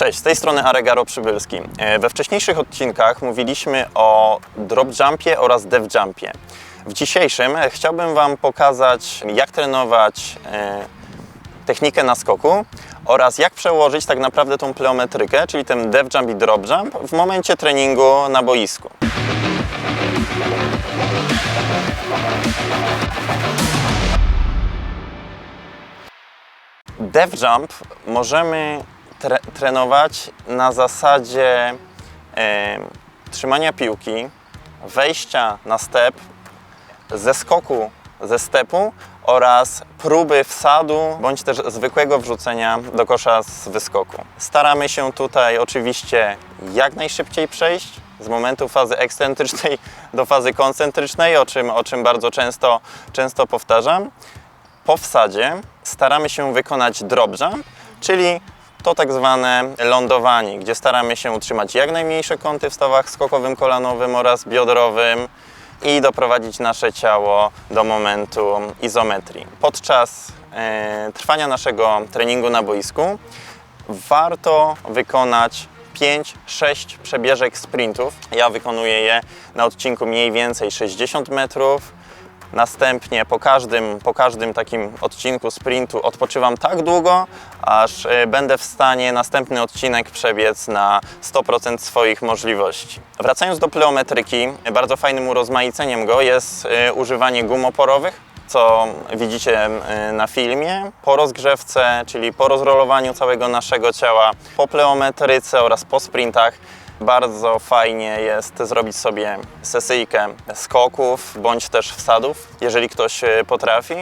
Cześć, z tej strony Aregaro Przybylski. E, We wcześniejszych odcinkach mówiliśmy o drop jumpie oraz dev jumpie. W dzisiejszym e, chciałbym Wam pokazać, jak trenować e, technikę na skoku oraz jak przełożyć tak naprawdę tą pleometrykę, czyli ten dev jump i drop jump w momencie treningu na boisku. Dev jump możemy tre trenować na zasadzie e, trzymania piłki, wejścia na step, ze skoku ze stepu oraz próby wsadu bądź też zwykłego wrzucenia do kosza z wyskoku. Staramy się tutaj oczywiście jak najszybciej przejść z momentu fazy ekscentrycznej do fazy koncentrycznej, o czym, o czym bardzo często, często powtarzam. Po wsadzie staramy się wykonać drop czyli to tak zwane lądowanie, gdzie staramy się utrzymać jak najmniejsze kąty w stawach skokowym, kolanowym oraz biodrowym i doprowadzić nasze ciało do momentu izometrii. Podczas e, trwania naszego treningu na boisku warto wykonać 5-6 przebieżek sprintów. Ja wykonuję je na odcinku mniej więcej 60 metrów. Następnie po każdym, po każdym takim odcinku sprintu odpoczywam tak długo, aż e, będę w stanie następny odcinek przebiec na 100% swoich możliwości. Wracając do pleometryki, bardzo fajnym urozmaiceniem go jest e, używanie gum oporowych, co widzicie e, na filmie. Po rozgrzewce, czyli po rozrolowaniu całego naszego ciała, po pleometryce oraz po sprintach bardzo fajnie jest zrobić sobie sesyjkę skoków bądź też wsadów, jeżeli ktoś e, potrafi,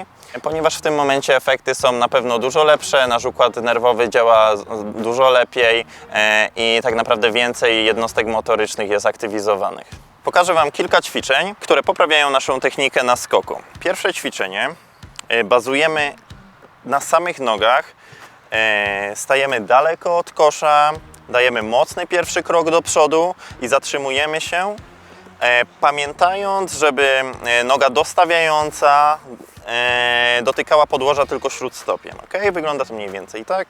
ponieważ w tym momencie efekty są na pewno dużo lepsze, nasz układ nerwowy działa dużo lepiej e, i tak naprawdę więcej jednostek motorycznych jest aktywizowanych. Pokażę Wam kilka ćwiczeń, które poprawiają naszą technikę na skoku. Pierwsze ćwiczenie e, bazujemy na samych nogach, stajemy daleko od kosza, dajemy mocny pierwszy krok do przodu i zatrzymujemy się, e, pamiętając, żeby e, noga dostawiająca e, dotykała podłoża tylko śródstopiem. Ok, wygląda to mniej więcej tak.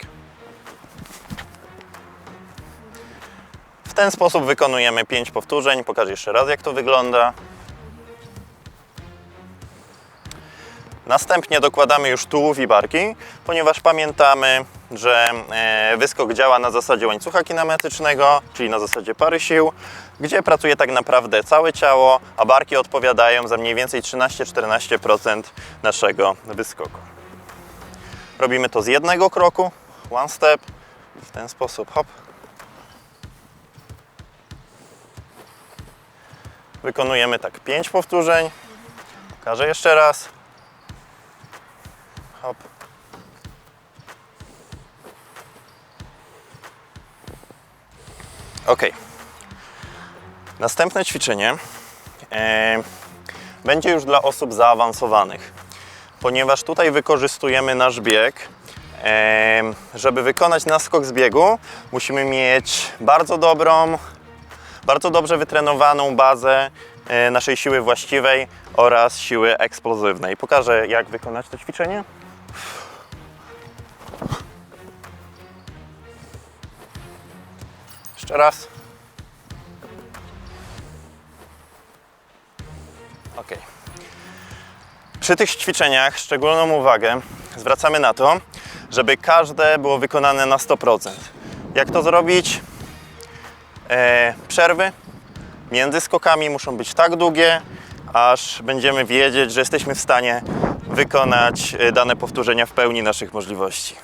W ten sposób wykonujemy 5 powtórzeń. Pokażę jeszcze raz, jak to wygląda. Następnie dokładamy już tułów i barki, ponieważ pamiętamy, że e, wyskok działa na zasadzie łańcucha kinematycznego, czyli na zasadzie pary sił, gdzie pracuje tak naprawdę całe ciało, a barki odpowiadają za mniej więcej 13-14% naszego wyskoku. Robimy to z jednego kroku, one step, w ten sposób, hop. Wykonujemy tak 5 powtórzeń. Pokażę jeszcze raz. Hop. Ok. Następne ćwiczenie e, będzie już dla osób zaawansowanych, ponieważ tutaj wykorzystujemy nasz bieg. E, żeby wykonać naskok z biegu, musimy mieć bardzo dobrą, bardzo dobrze wytrenowaną bazę e, naszej siły właściwej oraz siły eksplozywnej. Pokażę, jak wykonać to ćwiczenie. Jeszcze raz. Ok. Przy tych ćwiczeniach szczególną uwagę zwracamy na to, żeby każde było wykonane na 100%. Jak to zrobić? E, przerwy między skokami muszą być tak długie, aż będziemy wiedzieć, że jesteśmy w stanie wykonać e, dane powtórzenia w pełni naszych możliwości.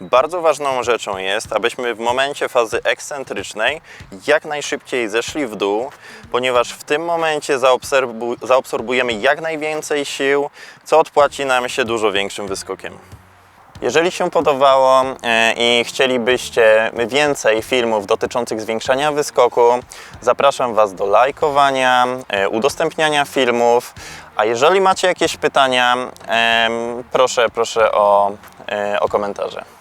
Bardzo ważną rzeczą jest, abyśmy w momencie fazy ekscentrycznej jak najszybciej zeszli w dół, ponieważ w tym momencie zaobserwu- zaabsorbujemy jak najwięcej sił, co odpłaci nam się dużo większym wyskokiem. Jeżeli się podobało e, i chcielibyście więcej filmów dotyczących zwiększania wyskoku, zapraszam Was do lajkowania, e, udostępniania filmów. A jeżeli macie jakieś pytania, proszę, proszę o, e, o komentarze.